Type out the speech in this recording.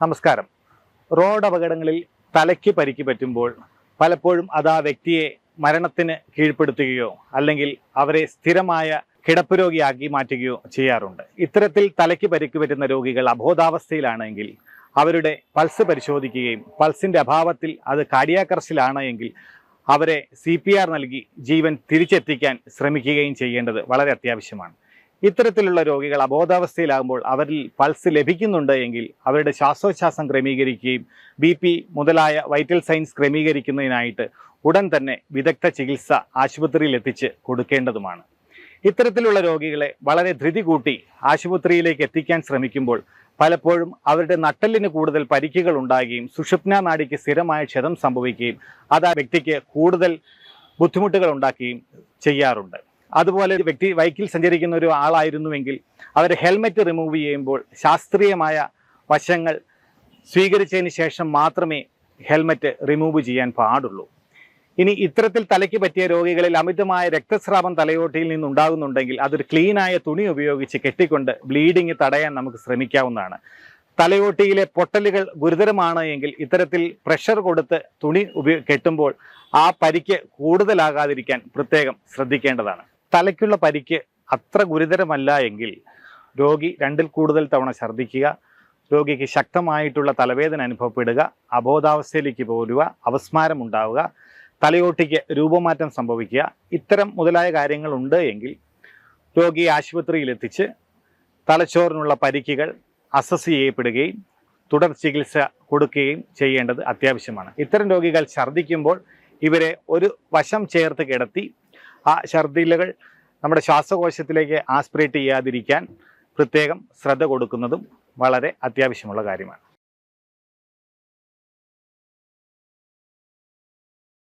നമസ്കാരം. റോഡ് അപകടങ്ങളിൽ തലയ്ക്ക് പരിക്ക് പറ്റുമ്പോൾ പലപ്പോഴും അത് ആ വ്യക്തിയെ മരണത്തിന് കീഴ്പ്പെടുത്തുകയോ അല്ലെങ്കിൽ അവരെ സ്ഥിരമായ കിടപ്പ് രോഗിയാക്കി മാറ്റുകയോ ചെയ്യാറുണ്ട്. ഇത്തരത്തിൽ തലയ്ക്ക് പരിക്ക് പറ്റുന്ന രോഗികൾ അബോധാവസ്ഥയിലാണെങ്കിൽ അവരുടെ പൾസ് പരിശോധിക്കുകയും പൾസിന്റെ അഭാവത്തിൽ അത് കാർഡിയാക്കർസിലാണ് എങ്കിൽ അവരെ സി പി ആർ നൽകി ജീവൻ തിരിച്ചെത്തിക്കാൻ ശ്രമിക്കുകയും ചെയ്യേണ്ടത് വളരെ അത്യാവശ്യമാണ്. ഇത്തരത്തിലുള്ള രോഗികൾ അബോധാവസ്ഥയിലാകുമ്പോൾ അവരിൽ പൾസ് ലഭിക്കുന്നുണ്ട് എങ്കിൽ അവരുടെ ശ്വാസോച്ഛ്വാസം ക്രമീകരിക്കുകയും ബി പി മുതലായ വൈറ്റൽ സൈൻസ് ക്രമീകരിക്കുന്നതിനായിട്ട് ഉടൻ തന്നെ വിദഗ്ധ ചികിത്സ ആശുപത്രിയിൽ എത്തിച്ച് കൊടുക്കേണ്ടതുമാണ്. ഇത്തരത്തിലുള്ള രോഗികളെ വളരെ ധൃതി കൂട്ടി ആശുപത്രിയിലേക്ക് എത്തിക്കാൻ ശ്രമിക്കുമ്പോൾ പലപ്പോഴും അവരുടെ നട്ടലിന് കൂടുതൽ പരിക്കുകൾ ഉണ്ടാകുകയും സുഷുപ്ന നാടിക്ക് സ്ഥിരമായ ക്ഷതം സംഭവിക്കുകയും അത് ആ വ്യക്തിക്ക് കൂടുതൽ ബുദ്ധിമുട്ടുകൾ ഉണ്ടാക്കുകയും ചെയ്യാറുണ്ട്. അതുപോലെ വ്യക്തി ബൈക്കിൽ സഞ്ചരിക്കുന്ന ഒരു ആളായിരുന്നുവെങ്കിൽ അവർ ഹെൽമെറ്റ് റിമൂവ് ചെയ്യുമ്പോൾ ശാസ്ത്രീയമായ വശങ്ങൾ സ്വീകരിച്ചതിന് ശേഷം മാത്രമേ ഹെൽമെറ്റ് റിമൂവ് ചെയ്യാൻ പാടുള്ളൂ. ഇനി ഇത്തരത്തിൽ തലയ്ക്ക് പറ്റിയ രോഗികളിൽ അമിതമായ രക്തസ്രാവം തലയോട്ടിയിൽ നിന്നുണ്ടാകുന്നുണ്ടെങ്കിൽ അതൊരു ക്ലീനായ തുണി ഉപയോഗിച്ച് കെട്ടിക്കൊണ്ട് ബ്ലീഡിങ് തടയാൻ നമുക്ക് ശ്രമിക്കാവുന്നതാണ്. തലയോട്ടിയിലെ പൊട്ടലുകൾ ഗുരുതരമാണ് എങ്കിൽ ഇത്തരത്തിൽ പ്രഷർ കൊടുത്ത് തുണി ഉപയോ കെട്ടുമ്പോൾ ആ പരിക്ക് കൂടുതലാകാതിരിക്കാൻ പ്രത്യേകം ശ്രദ്ധിക്കേണ്ടതാണ്. തലയ്ക്കുള്ള പരിക്ക് അത്ര ഗുരുതരമല്ല എങ്കിൽ രോഗി രണ്ടിൽ കൂടുതൽ തവണ ഛർദ്ദിക്കുക രോഗിക്ക് ശക്തമായിട്ടുള്ള തലവേദന അനുഭവപ്പെടുക അബോധാവസ്ഥയിലേക്ക് പോരുക അവസ്മാരം ഉണ്ടാവുക തലയോട്ടിക്ക് രൂപമാറ്റം സംഭവിക്കുക ഇത്തരം മുതലായ കാര്യങ്ങളുണ്ട് എങ്കിൽ രോഗിയെ ആശുപത്രിയിലെത്തിച്ച് തലച്ചോറിനുള്ള പരിക്കുകൾ അസസ് ചെയ്യപ്പെടുകയും തുടർ ചികിത്സ കൊടുക്കുകയും ചെയ്യേണ്ടത് അത്യാവശ്യമാണ്. ഇത്തരം രോഗികൾ ഛർദ്ദിക്കുമ്പോൾ ഇവരെ ഒരു വശം ചേർത്ത് കിടത്തി ആ ഛർദിലകൾ നമ്മുടെ ശ്വാസകോശത്തിലേക്ക് ആസ്പിറേറ്റ് ചെയ്യാതിരിക്കാൻ പ്രത്യേകം ശ്രദ്ധ കൊടുക്കുന്നതും വളരെ അത്യാവശ്യമുള്ള കാര്യമാണ്.